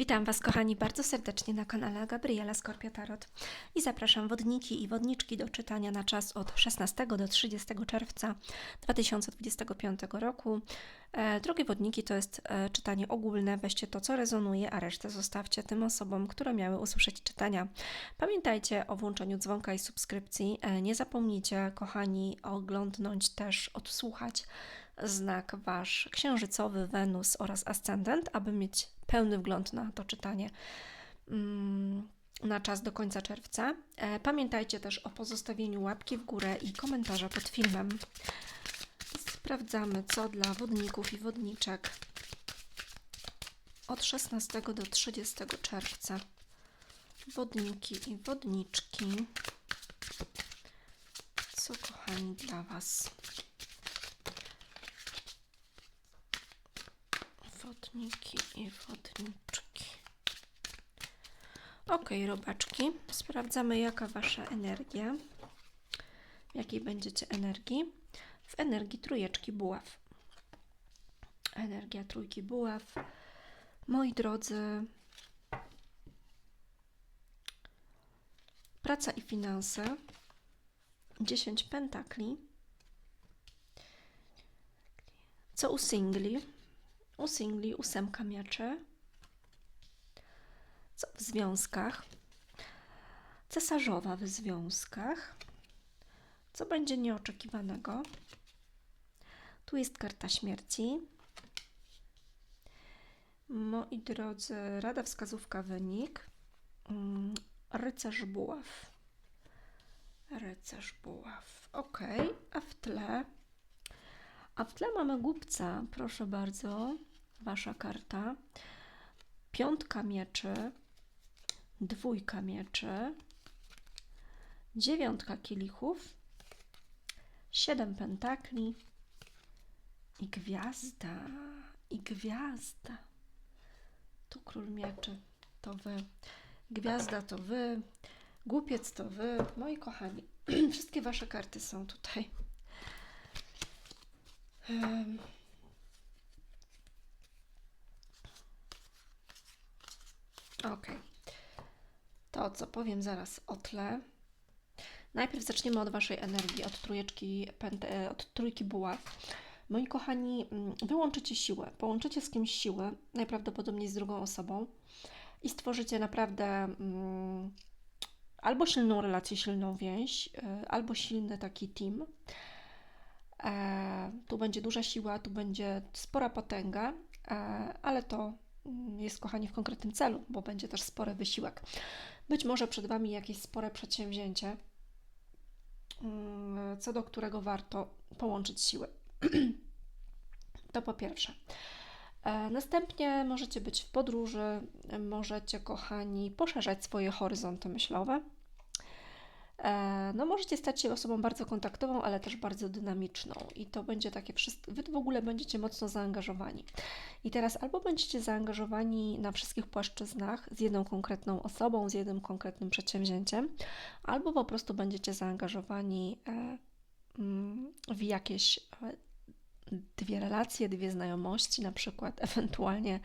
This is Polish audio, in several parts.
Witam Was, kochani, bardzo serdecznie na kanale Gabriela Skorpio Tarot i zapraszam wodniki i wodniczki do czytania na czas od 16 do 30 czerwca 2025 roku. E, drogie wodniki, to jest e, czytanie ogólne, weźcie to, co rezonuje, a resztę zostawcie tym osobom, które miały usłyszeć czytania. Pamiętajcie o włączeniu dzwonka i subskrypcji. E, nie zapomnijcie, kochani, oglądnąć też, odsłuchać znak Wasz księżycowy, Wenus oraz ascendent, aby mieć pełny wgląd na to czytanie mm, na czas do końca czerwca. E, pamiętajcie też o pozostawieniu łapki w górę i komentarza pod filmem. Sprawdzamy, co dla wodników i wodniczek od 16 do 30 czerwca. Wodniki i wodniczki. Co kochani dla Was? Wodniki i wodniczki. Ok, robaczki. Sprawdzamy, jaka wasza energia. Jakiej będziecie energii? W energii trójeczki buław. Energia trójki buław. Moi drodzy, praca i finanse. 10 pentakli. Co u singli? U singli ósemka mieczy. Co w związkach? Cesarzowa w związkach. Co będzie nieoczekiwanego? Tu jest karta śmierci. Moi drodzy, rada wskazówka wynik. Mm, rycerz buław. Rycerz buław. Ok, a w tle. A w tle mamy głupca, proszę bardzo. Wasza karta. Piątka mieczy, dwójka mieczy, dziewiątka kielichów, siedem pentakli i gwiazda, i gwiazda. Tu król mieczy, to wy. Gwiazda to wy, głupiec to wy. Moi kochani, wszystkie wasze karty są tutaj. Um. Ok. To, co powiem zaraz o tle. Najpierw zaczniemy od Waszej energii, od trójeczki, e, od trójki buław. Moi kochani, mm, wyłączycie siłę, połączycie z kimś siłę, najprawdopodobniej z drugą osobą i stworzycie naprawdę mm, albo silną relację, silną więź, y, albo silny taki team. E, tu będzie duża siła, tu będzie spora potęga, e, ale to jest, kochani, w konkretnym celu, bo będzie też spory wysiłek. Być może przed Wami jakieś spore przedsięwzięcie, mm, co do którego warto połączyć siły. To po pierwsze. E, następnie możecie być w podróży, możecie, kochani, poszerzać swoje horyzonty myślowe. E, no możecie stać się osobą bardzo kontaktową, ale też bardzo dynamiczną i to będzie takie wszystko, Wy w ogóle będziecie mocno zaangażowani. I teraz albo będziecie zaangażowani na wszystkich płaszczyznach z jedną konkretną osobą, z jednym konkretnym przedsięwzięciem, albo po prostu będziecie zaangażowani e, mm, w jakieś e, dwie relacje, dwie znajomości, na przykład, ewentualnie,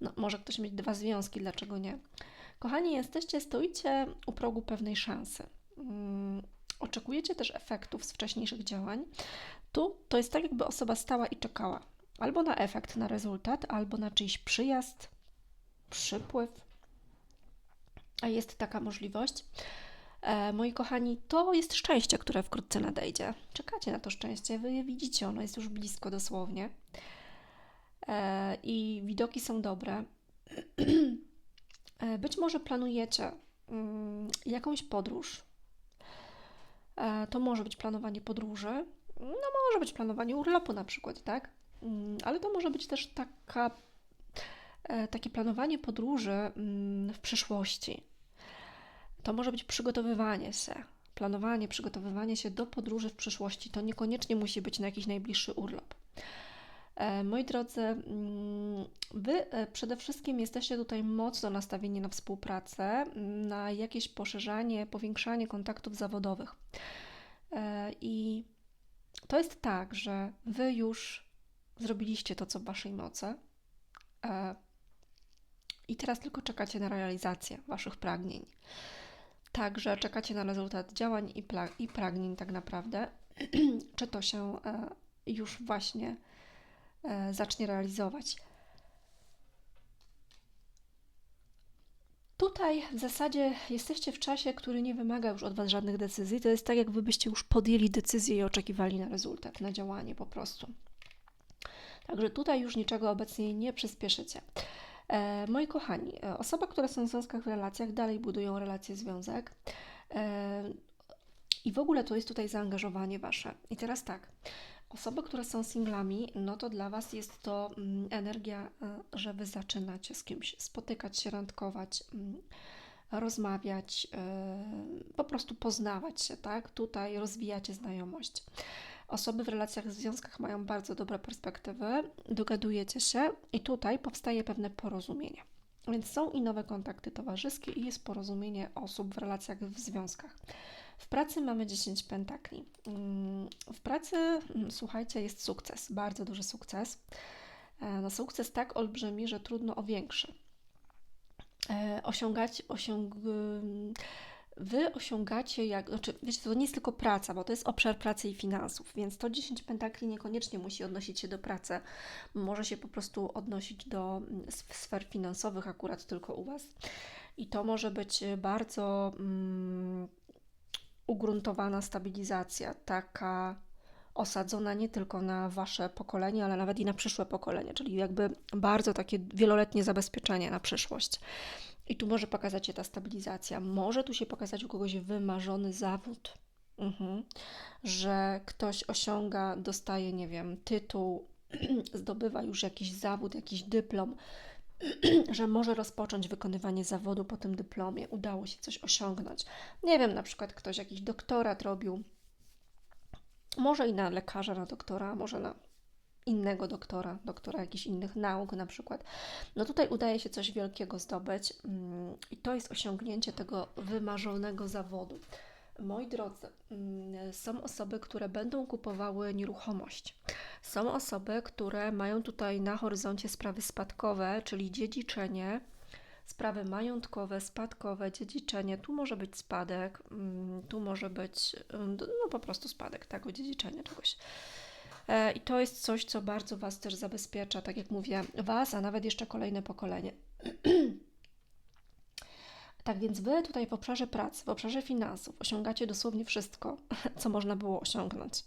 no, może ktoś mieć dwa związki, dlaczego nie? Kochani, jesteście, stoicie u progu pewnej szansy. Mm, oczekujecie też efektów z wcześniejszych działań, tu to jest tak, jakby osoba stała i czekała albo na efekt, na rezultat, albo na czyjś przyjazd, przypływ. A jest taka możliwość. E, moi kochani, to jest szczęście, które wkrótce nadejdzie. Czekacie na to szczęście, wy je widzicie, ono jest już blisko dosłownie. E, I widoki są dobre. e, być może planujecie mm, jakąś podróż, to może być planowanie podróży, no może być planowanie urlopu na przykład, tak? Mm, ale to może być też taka, e, takie planowanie podróży mm, w przyszłości. To może być przygotowywanie się, planowanie, przygotowywanie się do podróży w przyszłości. To niekoniecznie musi być na jakiś najbliższy urlop. E, moi drodzy, mm, Wy przede wszystkim jesteście tutaj mocno nastawieni na współpracę, na jakieś poszerzanie, powiększanie kontaktów zawodowych. E, I to jest tak, że Wy już zrobiliście to, co w Waszej mocy. E, I teraz tylko czekacie na realizację Waszych pragnień. Także czekacie na rezultat działań i, i pragnień, tak naprawdę, czy to się e, już właśnie e, zacznie realizować. Tutaj w zasadzie jesteście w czasie, który nie wymaga już od Was żadnych decyzji. To jest tak, jakby byście już podjęli decyzję i oczekiwali na rezultat, na działanie po prostu. Także tutaj już niczego obecnie nie przyspieszycie. E, moi kochani, e, osoby, które są w związkach, w relacjach, dalej budują relacje, związek. E, I w ogóle to jest tutaj zaangażowanie Wasze. I teraz tak, osoby, które są singlami, no to dla Was jest to mm, energia, e, że Wy zaczynacie z kimś spotykać się, randkować, mm, rozmawiać, e, po prostu poznawać się, tak? Tutaj rozwijacie znajomość. Osoby w relacjach, w związkach mają bardzo dobre perspektywy, dogadujecie się i tutaj powstaje pewne porozumienie. Więc są i nowe kontakty towarzyskie i jest porozumienie osób w relacjach, w związkach. W pracy mamy 10 pentakli. Mm, w pracy, mm, słuchajcie, jest sukces, bardzo duży sukces. E, no, sukces tak olbrzymi, że trudno o większy. E, osiągać, osiąg Wy osiągacie, jak, znaczy, wiecie, to nie jest tylko praca, bo to jest obszar pracy i finansów, więc to 10 pentakli niekoniecznie musi odnosić się do pracy, może się po prostu odnosić do mm, sfer finansowych akurat tylko u Was. I to może być bardzo mm, ugruntowana stabilizacja, taka osadzona nie tylko na Wasze pokolenie, ale nawet i na przyszłe pokolenie, czyli jakby bardzo takie wieloletnie zabezpieczenie na przyszłość. I tu może pokazać się ta stabilizacja. Może tu się pokazać u kogoś wymarzony zawód, mhm. że ktoś osiąga, dostaje, nie wiem, tytuł, zdobywa już jakiś zawód, jakiś dyplom, że może rozpocząć wykonywanie zawodu po tym dyplomie, udało się coś osiągnąć. Nie wiem, na przykład ktoś jakiś doktorat robił, może i na lekarza, na doktora, może na innego doktora, doktora jakichś innych nauk na przykład. No tutaj udaje się coś wielkiego zdobyć mm, i to jest osiągnięcie tego wymarzonego zawodu. Moi drodzy, mm, są osoby, które będą kupowały nieruchomość. Są osoby, które mają tutaj na horyzoncie sprawy spadkowe, czyli dziedziczenie, sprawy majątkowe, spadkowe, dziedziczenie. Tu może być spadek, mm, tu może być no po prostu spadek, tak, dziedziczenie czegoś. E, I to jest coś, co bardzo Was też zabezpiecza, tak jak mówię, Was, a nawet jeszcze kolejne pokolenie. Tak więc Wy tutaj w obszarze pracy, w obszarze finansów osiągacie dosłownie wszystko, co można było osiągnąć.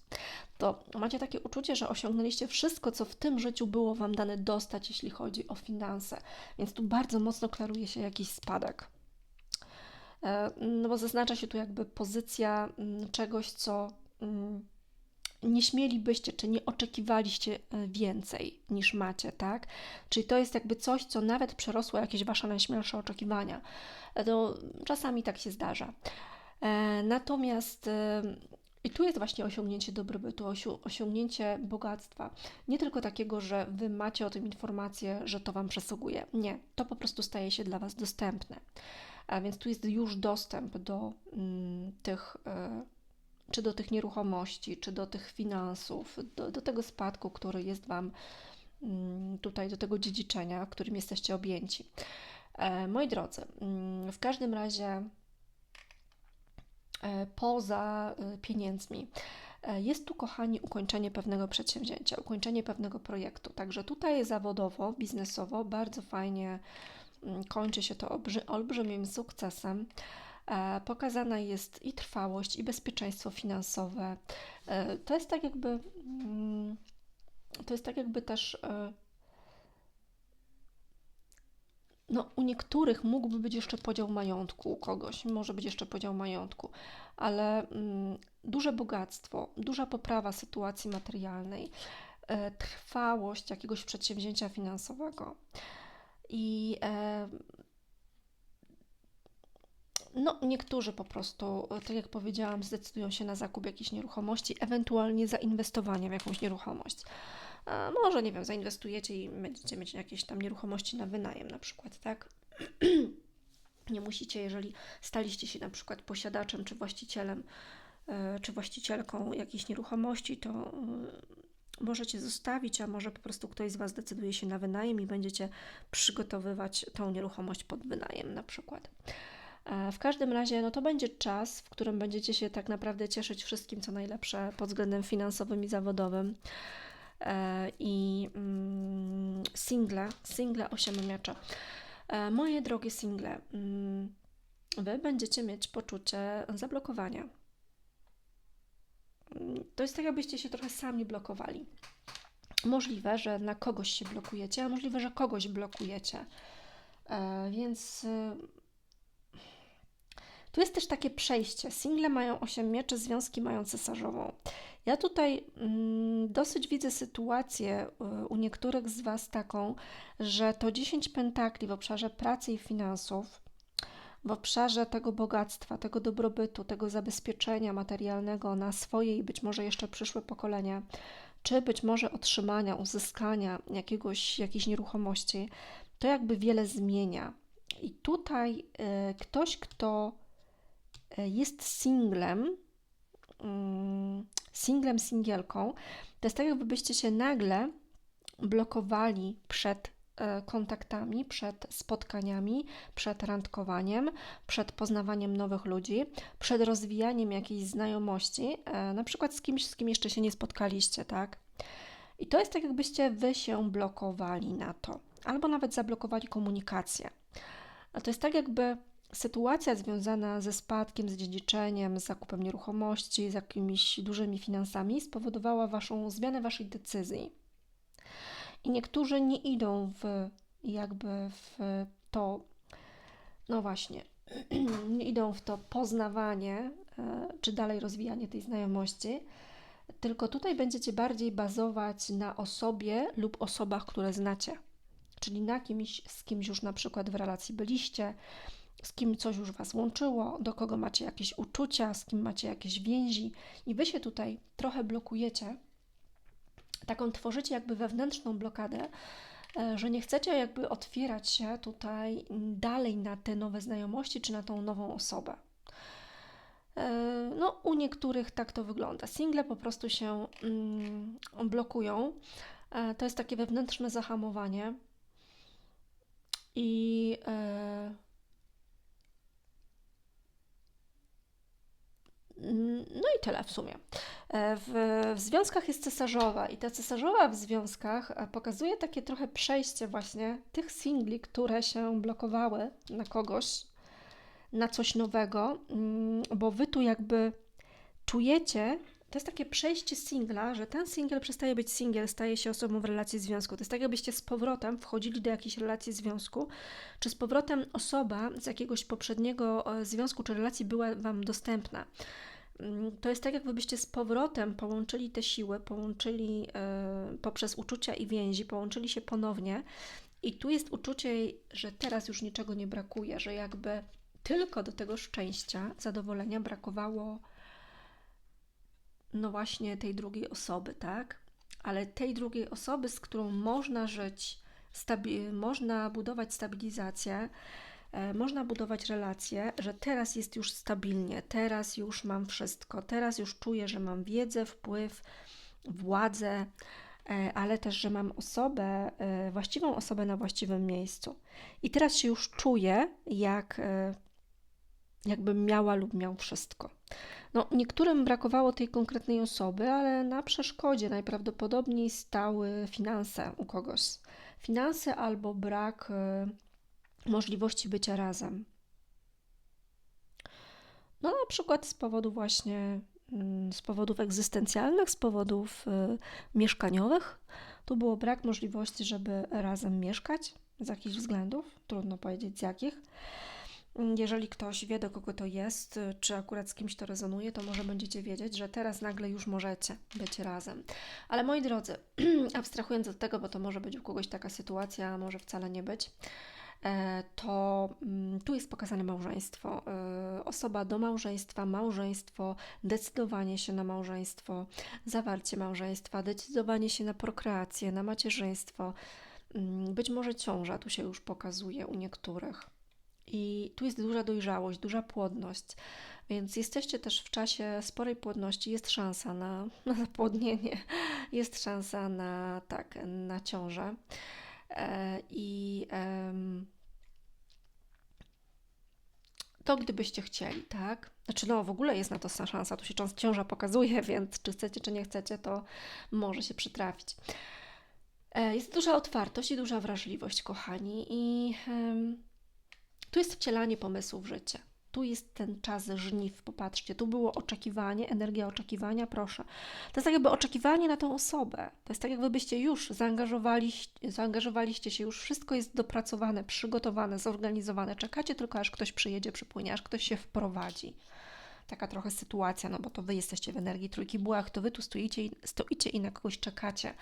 To macie takie uczucie, że osiągnęliście wszystko, co w tym życiu było Wam dane dostać, jeśli chodzi o finanse. Więc tu bardzo mocno klaruje się jakiś spadek. E, no bo zaznacza się tu jakby pozycja mm, czegoś, co mm, nie śmielibyście, czy nie oczekiwaliście e, więcej niż macie, tak? Czyli to jest jakby coś, co nawet przerosło jakieś Wasze najśmielsze oczekiwania. E, to czasami tak się zdarza. E, natomiast i tu jest właśnie osiągnięcie dobrobytu, osiągnięcie bogactwa. Nie tylko takiego, że Wy macie o tym informację, że to Wam przysługuje. Nie, to po prostu staje się dla Was dostępne. A więc tu jest już dostęp do mm, tych czy do tych nieruchomości, czy do tych finansów, do, do tego spadku, który jest Wam mm, tutaj, do tego dziedziczenia, którym jesteście objęci. E, moi drodzy, mm, w każdym razie e, poza e, pieniędzmi, jest tu, kochani, ukończenie pewnego przedsięwzięcia, ukończenie pewnego projektu. Także tutaj zawodowo, biznesowo bardzo fajnie mm, kończy się to olbrzymim sukcesem. E, pokazana jest i trwałość, i bezpieczeństwo finansowe. E, to jest tak jakby, mm, to jest tak jakby też e, no, u niektórych mógłby być jeszcze podział majątku, u kogoś może być jeszcze podział majątku, ale mm, duże bogactwo, duża poprawa sytuacji materialnej, trwałość jakiegoś przedsięwzięcia finansowego. I no, niektórzy po prostu, tak jak powiedziałam, zdecydują się na zakup jakiejś nieruchomości, ewentualnie zainwestowanie w jakąś nieruchomość. A może, nie wiem, zainwestujecie i będziecie mieć jakieś tam nieruchomości na wynajem na przykład, tak? nie musicie, jeżeli staliście się na przykład posiadaczem czy właścicielem, e, czy właścicielką jakiejś nieruchomości, to możecie zostawić, a może po prostu ktoś z Was decyduje się na wynajem i będziecie przygotowywać tą nieruchomość pod wynajem na przykład. E, w każdym razie, no to będzie czas, w którym będziecie się tak naprawdę cieszyć wszystkim, co najlepsze pod względem finansowym i zawodowym. E, I mm, single, single osiemmiacza. E, moje drogie single, mm, Wy będziecie mieć poczucie zablokowania. Mm, to jest tak, jakbyście się trochę sami blokowali. Możliwe, że na kogoś się blokujecie, a możliwe, że kogoś blokujecie. Więc tu jest też takie przejście. Single mają 8 mieczy, związki mają cesarzową. Ja tutaj mm, dosyć widzę sytuację y, u niektórych z Was taką, że to 10 pentakli w obszarze pracy i finansów, w obszarze tego bogactwa, tego dobrobytu, tego zabezpieczenia materialnego na swoje i być może jeszcze przyszłe pokolenia, czy być może otrzymania, uzyskania jakiegoś, jakiejś nieruchomości, to jakby wiele zmienia. I tutaj y, ktoś, kto jest singlem, mm, singlem, singielką, to jest tak, jakbyście się nagle blokowali przed e, kontaktami, przed spotkaniami, przed randkowaniem, przed poznawaniem nowych ludzi, przed rozwijaniem jakiejś znajomości, e, na przykład z kimś, z kim jeszcze się nie spotkaliście, tak? I to jest tak, jakbyście wy się blokowali na to, albo nawet zablokowali komunikację. A to jest tak, jakby sytuacja związana ze spadkiem, z dziedziczeniem, z zakupem nieruchomości, z jakimiś dużymi finansami spowodowała waszą zmianę waszej decyzji. I niektórzy nie idą w jakby w to, no właśnie, nie idą w to poznawanie, e, czy dalej rozwijanie tej znajomości, tylko tutaj będziecie bardziej bazować na osobie lub osobach, które znacie. Czyli na kimś, z kimś już na przykład w relacji byliście, z kim coś już Was łączyło, do kogo macie jakieś uczucia, z kim macie jakieś więzi, i Wy się tutaj trochę blokujecie, taką tworzycie jakby wewnętrzną blokadę, e, że nie chcecie jakby otwierać się tutaj dalej na te nowe znajomości czy na tą nową osobę. E, no, u niektórych tak to wygląda. Single po prostu się mm, blokują. E, to jest takie wewnętrzne zahamowanie. I No i tyle w sumie. E, w, w, związkach jest cesarzowa i ta cesarzowa w związkach e, pokazuje takie trochę przejście właśnie tych singli, które się blokowały na kogoś, na coś nowego, mm, bo wy tu jakby czujecie, to jest takie przejście singla, że ten singiel przestaje być singiel, staje się osobą w relacji związku. To jest tak, jakbyście z powrotem wchodzili do jakiejś relacji związku, czy z powrotem osoba z jakiegoś poprzedniego e, związku czy relacji była Wam dostępna. Mm, to jest tak, jakbyście z powrotem połączyli te siły, połączyli y, poprzez uczucia i więzi, połączyli się ponownie. I tu jest uczucie, że teraz już niczego nie brakuje, że jakby tylko do tego szczęścia, zadowolenia brakowało no właśnie tej drugiej osoby, tak? Ale tej drugiej osoby, z którą można żyć, można budować stabilizację, e, można budować relacje, że teraz jest już stabilnie, teraz już mam wszystko, teraz już czuję, że mam wiedzę, wpływ, władzę, e, ale też, że mam osobę, e, właściwą osobę na właściwym miejscu. I teraz się już czuję, jak jakbym miała lub miał wszystko. No, niektórym brakowało tej konkretnej osoby, ale na przeszkodzie najprawdopodobniej stały finanse u kogoś. Finanse albo brak możliwości bycia razem. No, na przykład z powodu właśnie, y, z powodów egzystencjalnych, z powodów y, mieszkaniowych. Tu było brak możliwości, żeby razem mieszkać z jakichś względów, trudno powiedzieć z jakich. Jeżeli ktoś wie, do kogo to jest, czy akurat z kimś to rezonuje, to może będziecie wiedzieć, że teraz nagle już możecie być razem. Ale moi drodzy, abstrahując od tego, bo to może być u kogoś taka sytuacja, a może wcale nie być, to mm, tu jest pokazane małżeństwo. E, osoba do małżeństwa, małżeństwo, decydowanie się na małżeństwo, zawarcie małżeństwa, decydowanie się na prokreację, na macierzyństwo. Mm, być może ciąża tu się już pokazuje u niektórych I tu jest duża dojrzałość, duża płodność. Więc jesteście też w czasie sporej płodności, jest szansa na, na zapłodnienie, jest szansa na tak, na ciążę. E, I to gdybyście chcieli, tak? Znaczy, no w ogóle jest na to szansa, tu się ciąża pokazuje, więc czy chcecie, czy nie chcecie, to może się przytrafić. E, jest duża otwartość i duża wrażliwość, kochani, i tu jest wcielanie pomysłów w życie. Tu jest ten czas żniw, popatrzcie, tu było oczekiwanie, energia oczekiwania, proszę. To jest tak jakby oczekiwanie na tą osobę. To jest tak jakby byście już zaangażowali, zaangażowaliście się, już wszystko jest dopracowane, przygotowane, zorganizowane. Czekacie tylko, aż ktoś przyjedzie, przypłynie, aż ktoś się wprowadzi. Taka trochę sytuacja, no bo to Wy jesteście w energii trójki bułach, to Wy tu stoicie, stoicie i na kogoś czekacie.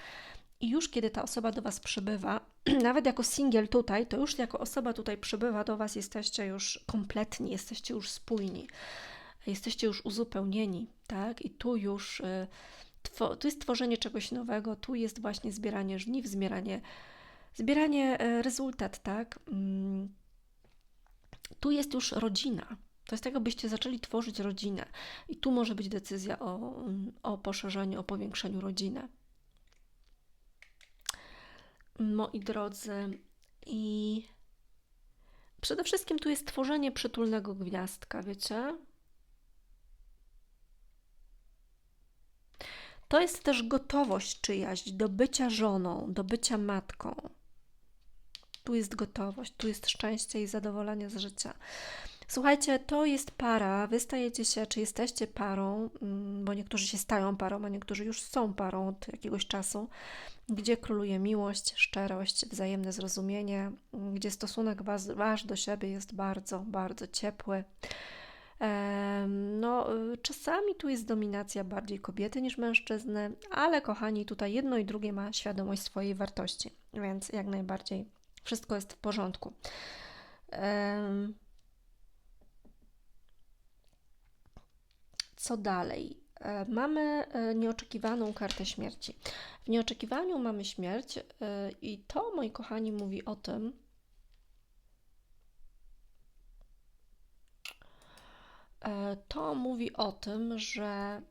I już kiedy ta osoba do Was przybywa, nawet jako singiel tutaj, to już jako osoba tutaj przybywa do Was, jesteście już kompletni, jesteście już spójni, jesteście już uzupełnieni, tak? I tu już y, tu jest tworzenie czegoś nowego, tu jest właśnie zbieranie żniw, zbieranie, zbieranie y, rezultat, tak? Mm. Tu jest już rodzina. To jest tak, jakbyście zaczęli tworzyć rodzinę. I tu może być decyzja o, o poszerzeniu, o powiększeniu rodziny moi drodzy. I przede wszystkim tu jest tworzenie przytulnego gwiazdka, wiecie? To jest też gotowość czyjaś do bycia żoną, do bycia matką. Tu jest gotowość, tu jest szczęście i zadowolenie z życia. Słuchajcie, to jest para, wy stajecie się, czy jesteście parą, mm, bo niektórzy się stają parą, a niektórzy już są parą od jakiegoś czasu, gdzie króluje miłość, szczerość, wzajemne zrozumienie, mm, gdzie stosunek was, wasz do siebie jest bardzo, bardzo ciepły. No, y, czasami tu jest dominacja bardziej kobiety niż mężczyzny, ale kochani, tutaj jedno i drugie ma świadomość swojej wartości, więc jak najbardziej wszystko jest w porządku. Co dalej? E, mamy e, nieoczekiwaną kartę śmierci. W nieoczekiwaniu mamy śmierć, e, i to, moi kochani, mówi o tym, to mówi o tym, że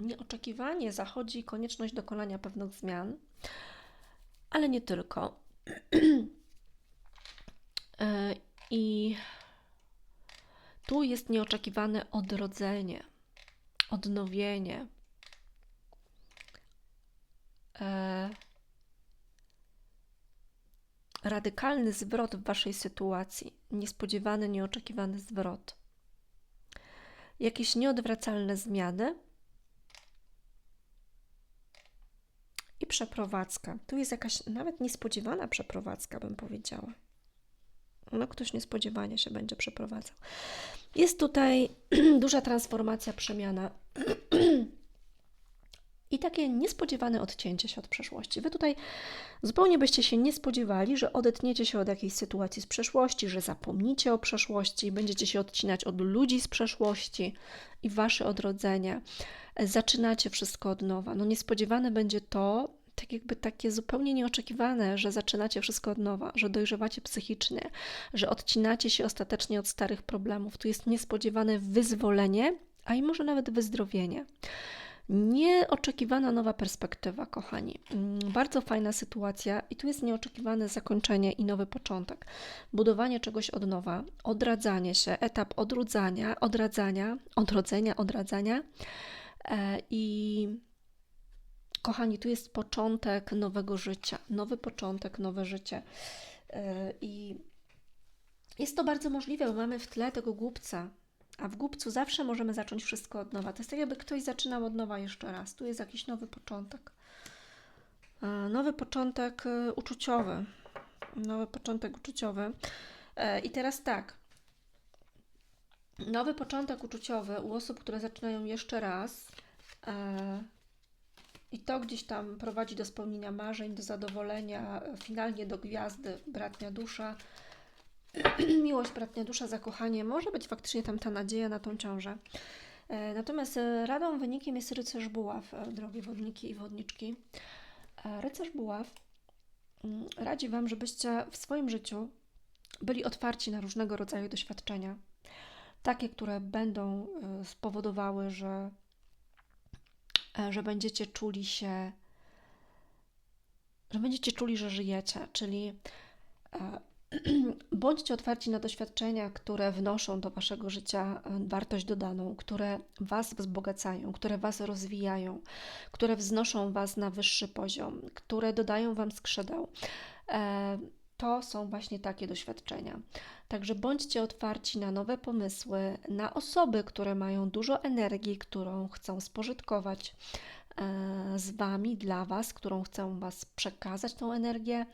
nieoczekiwanie zachodzi konieczność dokonania pewnych zmian, ale nie tylko. I tu jest nieoczekiwane odrodzenie, odnowienie. E, radykalny zwrot w waszej sytuacji, niespodziewany, nieoczekiwany zwrot. Jakieś nieodwracalne zmiany i przeprowadzka. Tu jest jakaś nawet niespodziewana przeprowadzka, bym powiedziała no, ktoś niespodziewanie się będzie przeprowadzał. Jest tutaj duża transformacja, przemiana i takie niespodziewane odcięcie się od przeszłości. Wy tutaj zupełnie byście się nie spodziewali, że odetniecie się od jakiejś sytuacji z przeszłości, że zapomnicie o przeszłości, będziecie się odcinać od ludzi z przeszłości i wasze odrodzenie. Zaczynacie wszystko od nowa. No niespodziewane będzie to, tak jakby takie zupełnie nieoczekiwane, że zaczynacie wszystko od nowa, że dojrzewacie psychicznie, że odcinacie się ostatecznie od starych problemów. Tu jest niespodziewane wyzwolenie, a i może nawet wyzdrowienie. Nieoczekiwana nowa perspektywa, kochani. Mm, bardzo fajna sytuacja, i tu jest nieoczekiwane zakończenie i nowy początek. Budowanie czegoś od nowa, odradzanie się, etap odrudzania, odradzania, odrodzenia, odradzania. E, I Kochani, tu jest początek nowego życia, nowy początek, nowe życie. E, I jest to bardzo możliwe, bo mamy w tle tego głupca, a w głupcu zawsze możemy zacząć wszystko od nowa. To jest tak, jakby ktoś zaczynał od nowa jeszcze raz. Tu jest jakiś nowy początek. E, nowy początek e, uczuciowy. Nowy początek uczuciowy. I teraz tak. Nowy początek uczuciowy u osób, które zaczynają jeszcze raz, i to gdzieś tam prowadzi do spełnienia marzeń, do zadowolenia, finalnie do gwiazdy, bratnia dusza. Miłość, bratnia dusza, zakochanie. Może być faktycznie tam ta nadzieja na tą ciążę. E, natomiast e, radą, wynikiem jest rycerz buław, e, drogie wodniki i wodniczki. Rycerz buław mm, radzi Wam, żebyście w swoim życiu byli otwarci na różnego rodzaju doświadczenia. Takie, które będą spowodowały, że, że będziecie czuli się, że będziecie czuli, że żyjecie, czyli e, bądźcie otwarci na doświadczenia, które wnoszą do waszego życia e, wartość dodaną, które was wzbogacają, które was rozwijają, które wznoszą was na wyższy poziom, które dodają wam skrzydeł. E, to są właśnie takie doświadczenia. Także bądźcie otwarci na nowe pomysły, na osoby, które mają dużo energii, którą chcą spożytkować e, z wami, dla was, którą chcą was przekazać tą energię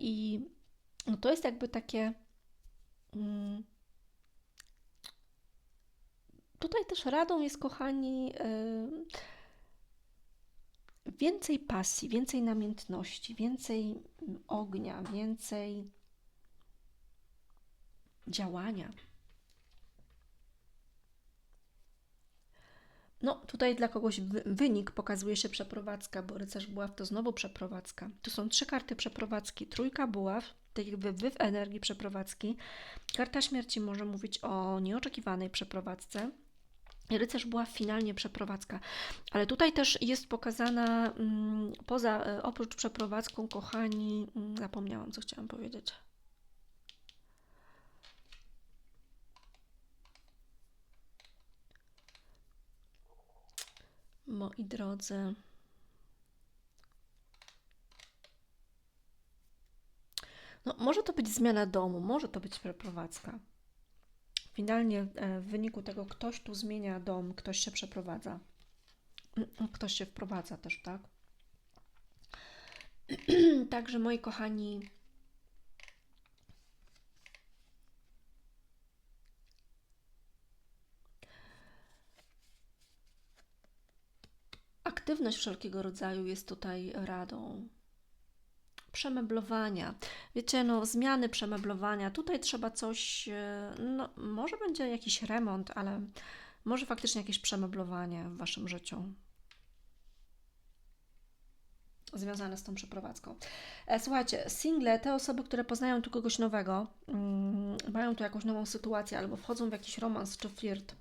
i no to jest jakby takie. Mm, tutaj też radą jest, kochani, yy, więcej pasji, więcej namiętności, więcej ognia, więcej działania. No, tutaj dla kogoś wynik pokazuje się przeprowadzka, bo rycerz buław to znowu przeprowadzka. Tu są trzy karty przeprowadzki. Trójka buław, tak jakby wy w energii przeprowadzki. Karta śmierci może mówić o nieoczekiwanej przeprowadzce. Rycerz była finalnie przeprowadzka, ale tutaj też jest pokazana mm, poza, e, oprócz przeprowadzką, kochani, mm, zapomniałam co chciałam powiedzieć. Moi drodzy, No, może to być zmiana domu, może to być przeprowadzka. Finalnie e, w wyniku tego ktoś tu zmienia dom, ktoś się przeprowadza. Ktoś się wprowadza też, tak? Także moi kochani, aktywność wszelkiego rodzaju jest tutaj radą przemeblowania. Wiecie, no, zmiany przemeblowania. Tutaj trzeba coś, e, no, może będzie jakiś remont, ale może faktycznie jakieś przemeblowanie w Waszym życiu związane z tą przeprowadzką. E, słuchajcie, single, te osoby, które poznają tu kogoś nowego, mm, mają tu jakąś nową sytuację albo wchodzą w jakiś romans czy flirt,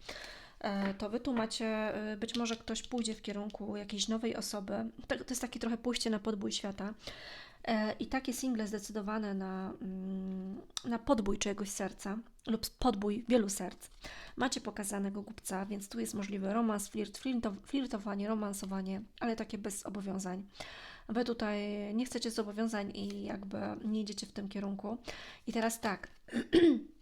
e, to Wy tu macie, być może ktoś pójdzie w kierunku jakiejś nowej osoby. To, to jest takie trochę pójście na podbój świata. E, I takie single zdecydowane na, mm, na podbój czyjegoś serca lub podbój wielu serc. Macie pokazanego głupca, więc tu jest możliwy romans, flirt, flirtowanie, romansowanie, ale takie bez zobowiązań. Wy tutaj nie chcecie zobowiązań i jakby nie idziecie w tym kierunku. I teraz tak.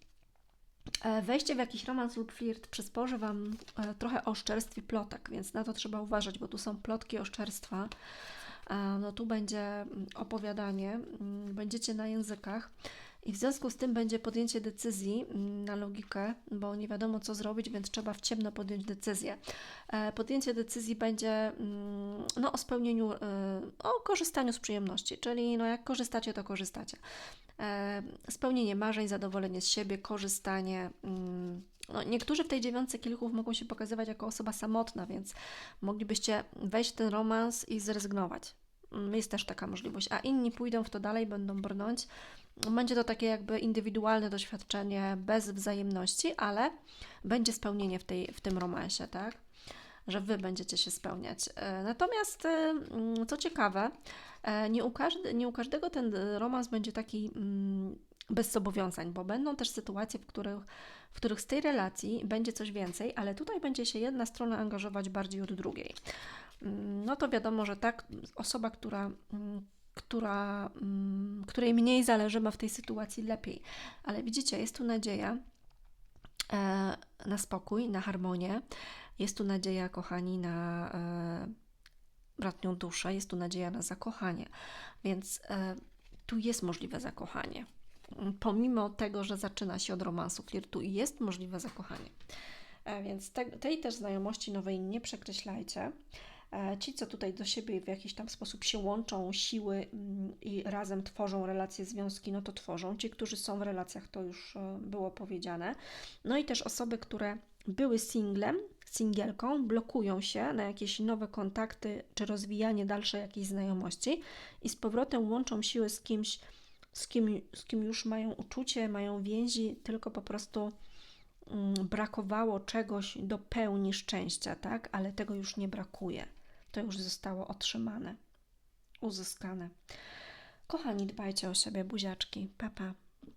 E, wejście w jakiś romans lub flirt przysporzy Wam e, trochę oszczerstw i plotek, więc na to trzeba uważać, bo tu są plotki, oszczerstwa no tu będzie mm, opowiadanie, mm, będziecie na językach. I w związku z tym będzie podjęcie decyzji mm, na logikę, bo nie wiadomo co zrobić, więc trzeba w ciemno podjąć decyzję. E, podjęcie decyzji będzie no, o spełnieniu, e, o korzystaniu z przyjemności, czyli no, jak korzystacie, to korzystacie. E, spełnienie marzeń, zadowolenie z siebie, korzystanie. No, niektórzy w tej dziewiątce kilków mogą się pokazywać jako osoba samotna, więc moglibyście wejść w ten romans i zrezygnować. Mm, jest też taka możliwość, a inni pójdą w to dalej, będą brnąć. Będzie to takie jakby indywidualne doświadczenie bez wzajemności, ale będzie spełnienie w, tej, w tym romansie, tak? Że Wy będziecie się spełniać. E, natomiast, e, mm, co ciekawe, e, nie u, każdy, nie u każdego ten romans będzie taki mm, bez zobowiązań, bo będą też sytuacje, w których, w których z tej relacji będzie coś więcej, ale tutaj będzie się jedna strona angażować bardziej od drugiej. Mm, no to wiadomo, że tak, osoba, która, mm, która, mm, której mniej zależy, ma w tej sytuacji lepiej. Ale widzicie, jest tu nadzieja e, na spokój, na harmonię. Jest tu nadzieja, kochani, na e, bratnią duszę, jest tu nadzieja na zakochanie. Więc e, tu jest możliwe zakochanie. Pomimo tego, że zaczyna się od romansu flirtu jest możliwe zakochanie. Więc te, tej też znajomości nowej nie przekreślajcie. E, ci, co tutaj do siebie w jakiś tam sposób się łączą, siły mm, i razem tworzą relacje, związki, no to tworzą. Ci, którzy są w relacjach, to już e, było powiedziane. No i też osoby, które były singlem, singielką, blokują się na jakieś nowe kontakty czy rozwijanie dalszej jakiejś znajomości i z powrotem łączą siły z kimś, z kim, z kim już mają uczucie, mają więzi, tylko po prostu mm, brakowało czegoś do pełni szczęścia, tak? Ale tego już nie brakuje. To już zostało otrzymane, uzyskane. Kochani, dbajcie o siebie, buziaczki. Pa, pa.